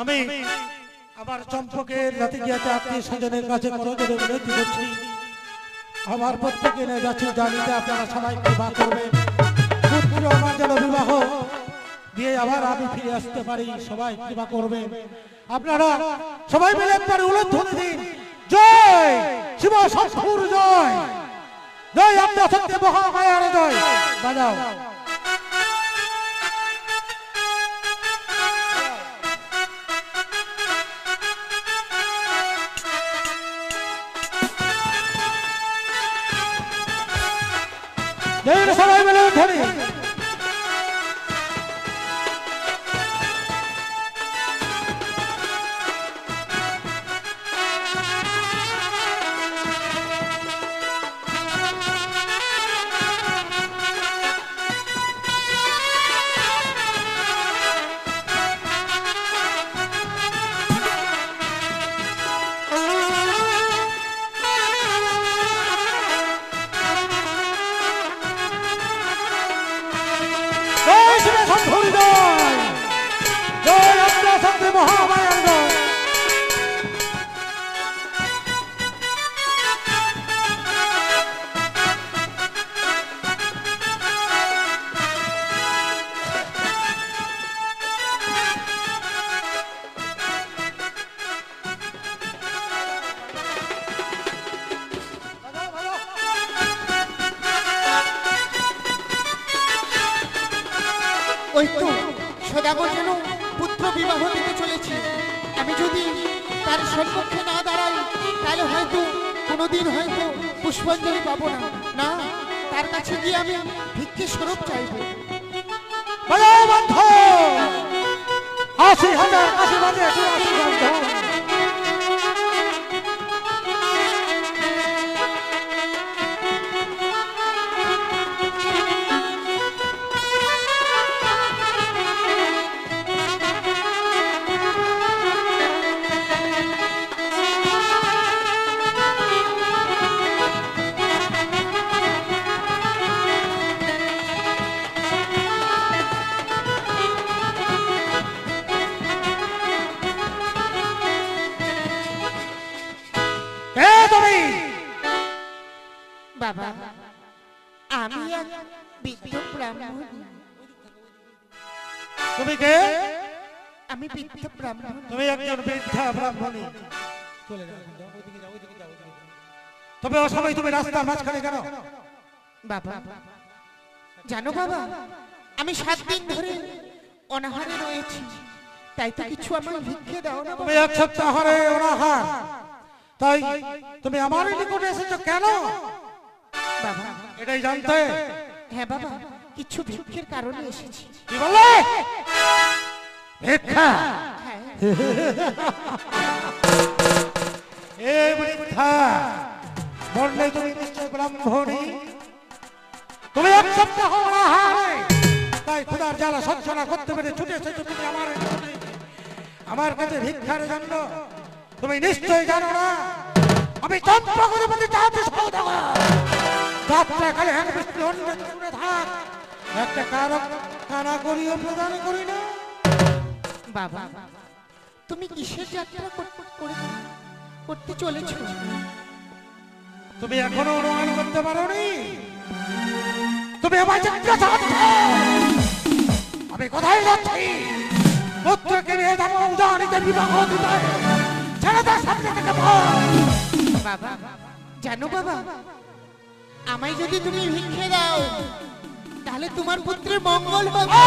আমি আমার চম্পকের নাতি গিয়াতে আত্মীয় স্বজনের কাছে করজোরে বিনতি করছি। আমার প্রত্যেকে যাচ্ছি, জানিতে আপনারা সবাই কৃপা করবেন। পুত্র আমার যেন বিবাহ দিয়ে আবার আমি ফিরে আসতে পারি, সবাই কৃপা করবেন। আপনারা সবাই মিলে একবার উলধ্বনি দিন। জয় শিব শঙ্কুর জয়। জয় আপনার সত্য মহামায়ার জয়। বাজাও। জয় সবাই মিলে উলধ্বনি ওই তো, সদাগর যেন পুত্র বিবাহ দিতে চলেছে। আমি যদি তার সম্মুখে না দাঁড়াই, তাহলে হয়তো কোনোদিন হয়তো পুষ্পাঞ্জলি পাবো না। না, তার কাছে গিয়ে আমি ভিক্ষে স্বরূপ চাইব। বাজাও বন্ধ! আশি হাজার আশি বাজে বৃদ্ধ ব্রাহ্মণ। তুমি কে? আমি বৃদ্ধ ব্রাহ্মণ। তুমি একজন বৃদ্ধা ব্রাহ্মণী। চলে যাও যাও, ওইদিকে যাও, ওইদিকে যাও, তবে অসময় তুমি রাস্তার মাঝখানে কেন? বাবা জানো বাবা আমি সাত দিন ধরে অনাহারে রয়েছি। তাই তো কিছু আমার ভিক্ষে দাও না তুমি এক সপ্তাহ হারে অনাহার। তাই তুমি আমার নিকটে এসেছ কেন? বাবা এটাই জানতে। হ্যাঁ বাবা কিছু ভিক্ষের কারণে এসেছি। কি বললে? ভিক্ষা? হ্যাঁ। এ বৃদ্ধা বললে তুমি নিশ্চয় ব্রাহ্মণী। তুমি এক সপ্তাহ তাই খুদার জ্বালা সচ্ছনা করতে পেরে ছুটে এসেছ তুমি আমার। আমার কাছে ভিক্ষার জন্য তুমি নিশ্চয় জানো না আমি চম্পকরপতি চাহাতে সৌদাগর যাত্রা কালে এক বৃষ্টি শুনে করি না। বাবা, তুমি কিসের যাত্রা করে করতে চলেছো? তুমি এখনও অনুমান করতে পারোনি? তুমি আমার করছ আমি কোথায় যাচ্ছি? পুত্রকে নিয়ে যাব উদাহরণীতে বিবাহ দিতে ছেলেদের সামনে থেকে। বাবা, জানো বাবা আমায় যদি তুমি ভিক্ষে দাও তাহলে তোমার পুত্রের মঙ্গল হবে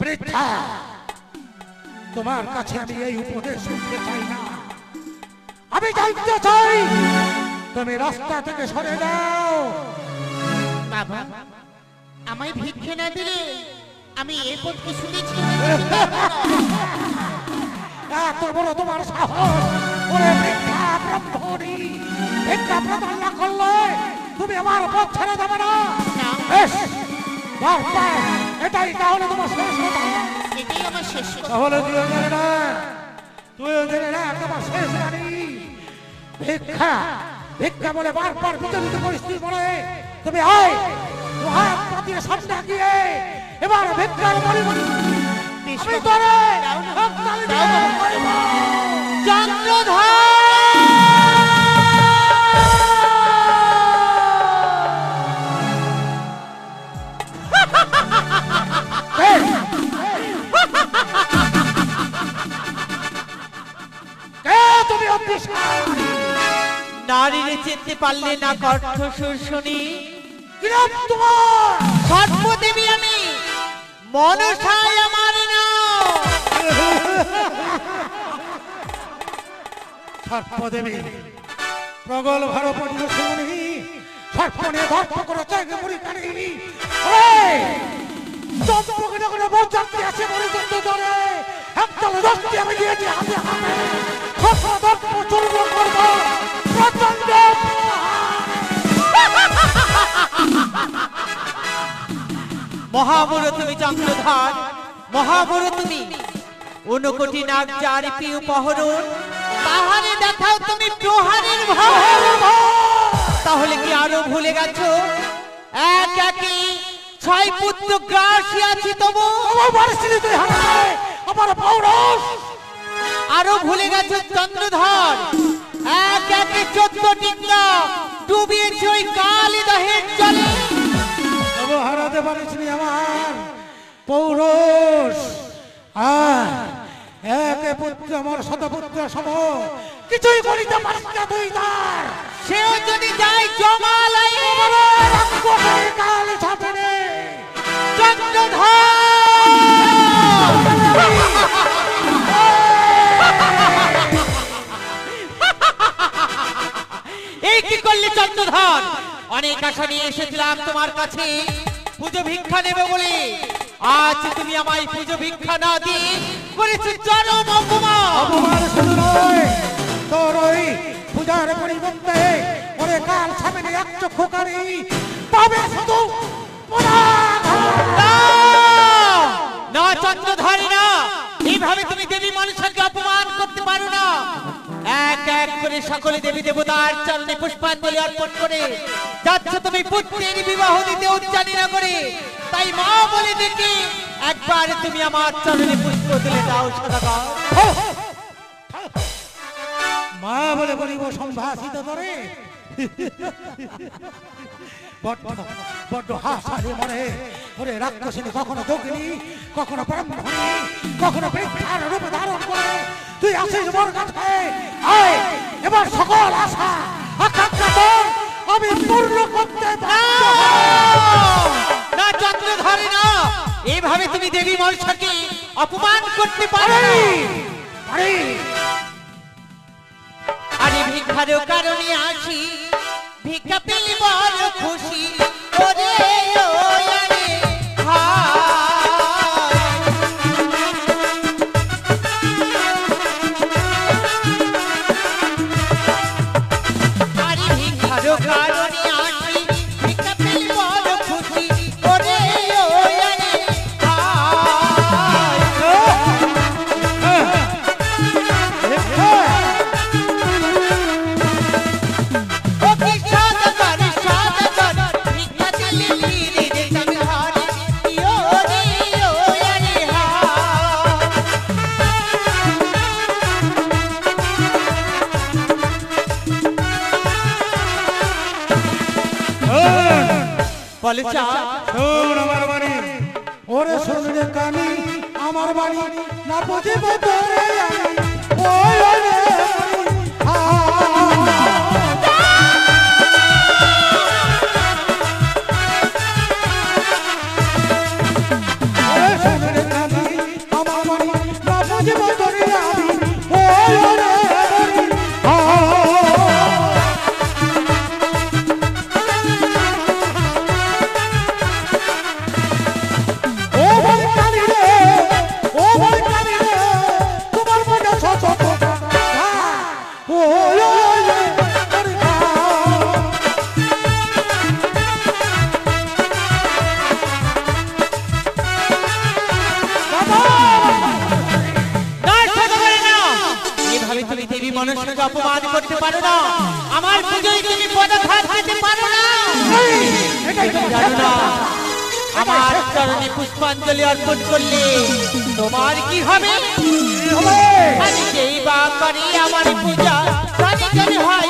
বৃদ্ধা তোমার কাছে আমি এই উপদেশ শুনতে চাই না। আমি জানতে চাই তুমি রাস্তা থেকে সরে যাও। বাবা আমায় ভিক্ষে না দিলে আমি এই পথ কিছুতেই এত বড় তোমার সাহস ওরে ভিক্ষা ব্রহ্মণী। ভিক্ষা না করলে তুমি আমার পথ ছেড়ে দেবে না। এটাই তাহলে তোমার শেষ কথা। এটাই আমার শেষ তাহলে জেনে না। জেনে না তোমার শেষ ভিক্ষা ভিক্ষা বলে বারবার বিচলিত পরিস্থিতি বলে তুমি আয় হাত পাতিয়ে সামনে গিয়ে এবার ভিক্ষার বেশ আমি। তোরে দাও নারীরে চিনতে পারলে না কণ্ঠ সুর শুনি। সর্বদেবী আমি, মনসায় আমার সর্পদেবী প্রগল ভার সর্পনে ধর্ম করে চাইকে মুড়ি কানি চম্পকে যখন বরযাত্রী আছে মরে যেতে ধরে। একদল দশটি আমি হাতে হাতে। সর্প দর্প চূর্ণ করব। প্রচণ্ড মহাবুড়ো তুমি চন্দ্রধর মহাবুড়ো তুমি অনুকোটি নাগ যার প্রিয় পহরণ তাহারে দেখাও তুমি প্রহারের ভয়। তাহলে কি আরও ভুলে গেছো? এক একে ছয় পুত্র গ্রাসী আছি তবু। তুই হারাবে আমার আরও ভুলে গেছো চন্দ্রধর? এক একে চোদ্দ টিকা ডুবিয়েছে ওই কালী দহের জলে। তবু হারাতে পারিসনি আমার আর একে পুত্র আমার শতপুত্র সম। কিছুই করিতে পারিস না তুই তার। সেও যদি যায় রাক্ষসের কাল ছাপে রে চন্দ্রধর! এই কি করলি চন্দ্রধর? অনেক আশা নিয়ে এসেছিলাম তোমার কাছে। পুজো ভিক্ষা নেবে বলে। আজ তুমি আমায় পুজো ভিক্ষা না দিয়ে করেছ চরম অপমান। অপমান শুধু নয় তোর ওই পূজার পরিবর্তে ওরে কাল সামনে এক চক্ষুকারী পাবে শুধু না! না চন্দ্রধারী না। এইভাবে তুমি দেবী মানুষকে অপমান করতে পারো না। এক এক করে সকলে দেবী দেবতার চরণে পুষ্পাঞ্জলি অর্পণ করে, যাচ্ছ তুমি পুত্রের বিবাহ দিতে উচ্চানি না করে তাই মা বলে দেখি, একবার তুমি আমার চরণে পুষ্প তুলে দাও সদাগর মা বলে বলিব, সম্ভাষিত ধরে বড্ড বড্ড হাসারে মরে ওরে রাক্ষসিনী কখনো যোগিনী কখনো ব্রাহ্মণী কখনো বৃদ্ধার রূপ ধারণ করে। তুই আসিস মোর কাছে। আয় এবার সকল আশা আকাঙ্ক্ষা তোর আমি পূর্ণ করতে। না চন্দ্রধারী না। এইভাবে তুমি দেবী মনসাকে অপমান করতে পারো আরে। আরে ভিক্ষারও কারণে আসি। ভিক্ষা পেলে বড় খুশি ওরে ও বলে চা আমার বাড়ি ওরে শোন রে কানি আমার বাড়ি না বুঝিব তোরে আমি ওই ওরে দেবী অপমান করতে পারো না। আমার পুজোয় তুমি পদাঘাত দিতে পারো না। এটাই তো জানো না আমার চরণে পুষ্পাঞ্জলি অর্পণ করলে তোমার কি হবে? আমি যেই বা করি আমার পূজা জানি হয়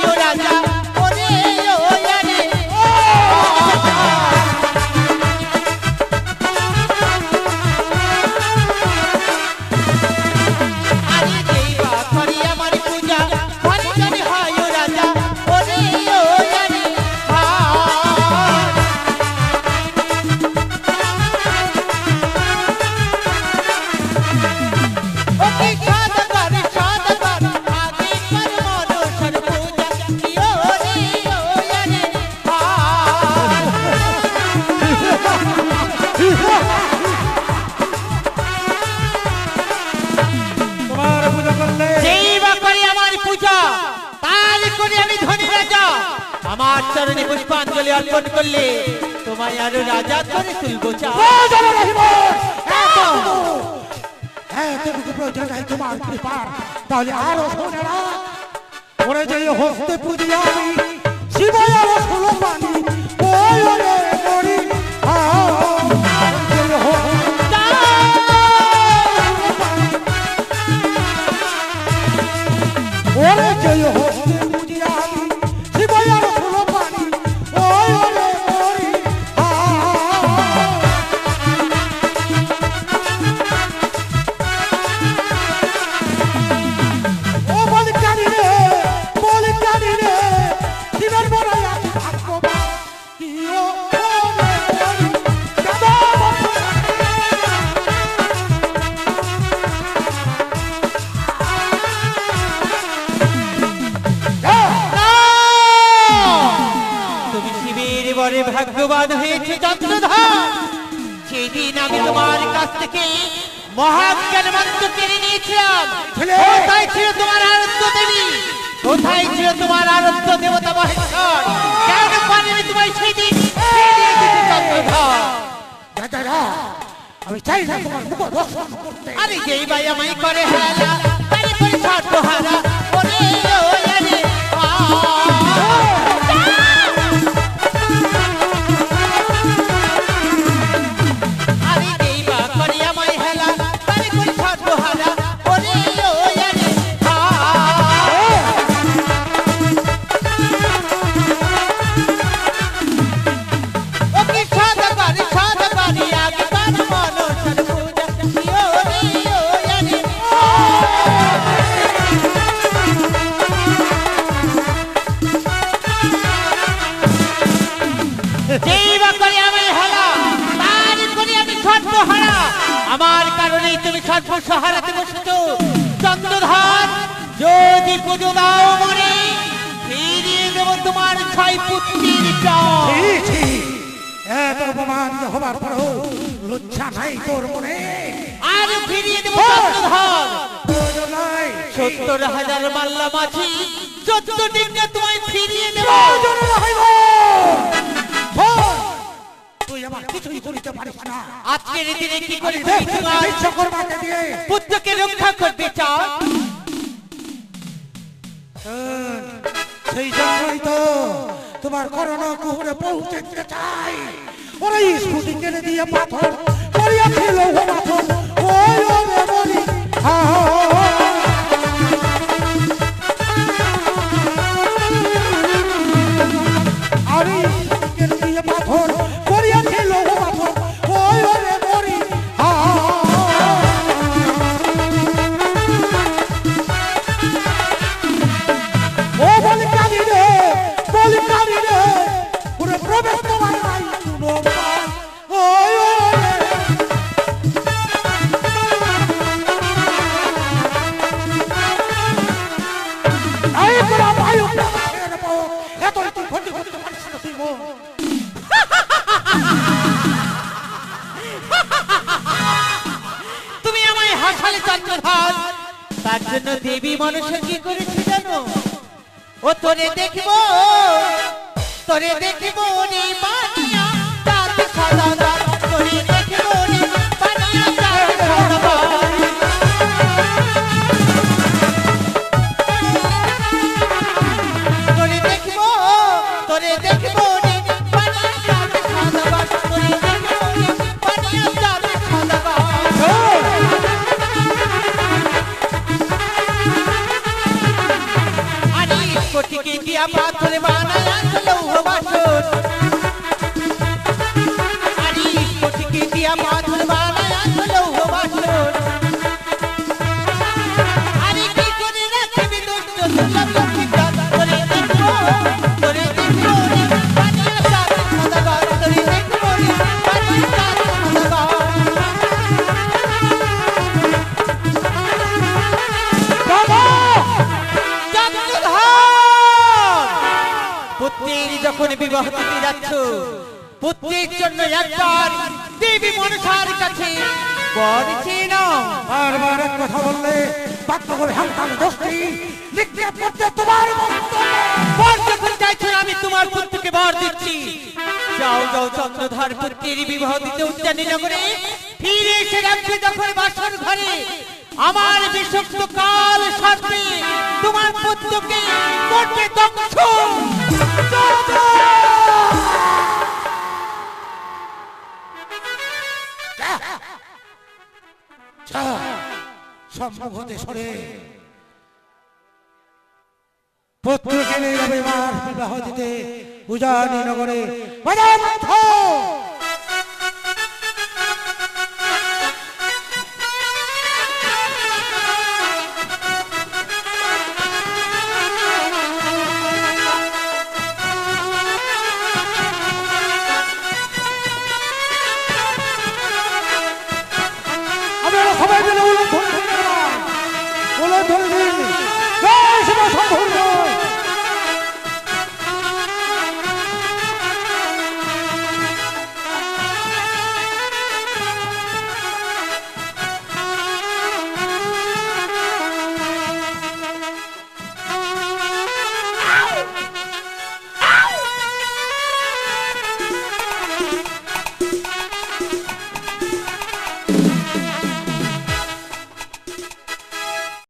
আমার চরণে পুষ্পাঞ্জলি অর্পণ করলে তোমায় আরও রাজা করে তুলবো চা প্রয়োজন রহিব এত এতটুকু প্রয়োজন নাই তোমার কৃপার তাহলে আরও শোনে ওরে যে হস্তে পুজি আমি শিবায় আরও ষোলো পানি ওই ওরে মরি আ, যে হস্তে ওরে যে হস্তে বরে ভাগ্যবান হয়েছে চন্দ্রধর সেদিন আমি তোমার কাছ থেকে মহাজ্ঞান মন্ত্র কেড়ে নিয়েছিলাম কোথায় ছিল তোমার আরাধ্য দেবী? কোথায় ছিল তোমার আরাধ্য দেবতা মহেশ্বর? কেন পারেনি তোমায় সেদিন দাদারা আমি চাই না তোমার মুখ দর্শন করতে। আরে যেই ভাই আমায় করে হেলা করে ছাড়বো হারা ওরে ও সর্বহারা আমার কারণেই তুমি সর্বসহারাতে বসেছ চন্দ্রধার যদি পুজো দাও মনে ফিরিয়ে দেব তোমার ছয় পুত্রের প্রাণ। ছি, ছি। এত অপমান হবার পরও লজ্জা নাই তোর মনে। আর ফিরিয়ে দেব চন্দ্রধার। প্রয়োজন সত্তর হাজার মাল্লা মাছি চোদ্দ ডিঙ্গা তোমায় ফিরিয়ে দেব। তুই আমার কিছুই করিতে পারিস না। আজকের দিনে কি তোমার দিয়ে পুত্রকে রক্ষা চাও? সেই জন্যই তো তোমার করোনা কুহুরে চাই। ওরা স্কুটি কেড়ে দিয়ে পাথর পাথর। ওই ওরে বলি হা, হা, ও তোরে দেখব তোরে দেখব রে বানিয়া তাত সাদা দিয়া পুত্রের জন্য একবার দেবী মনসার কাছে বর চেয়ে নাও। বারবার এক কথা বললে বাধ্য করে হামতাম দোষটি নিক্ষেপ করতে তোমার বর যখন চাইছো আমি তোমার পুত্রকে বর দিচ্ছি। যাও যাও চন্দ্রধর পুত্রের বিবাহ দিতে উদ্যানী নগরে ফিরে এসে রাখবে যখন বাসর ঘরে আমার বিষক্ত কাল সর্পে তোমার পুত্রকে করবে যা, সম্মুখ হতে সরে। পুত্রকে নিয়ে রবিবার বিবাহ দিতে উজানি নগরে সবাই মিলে উলুধ্বনি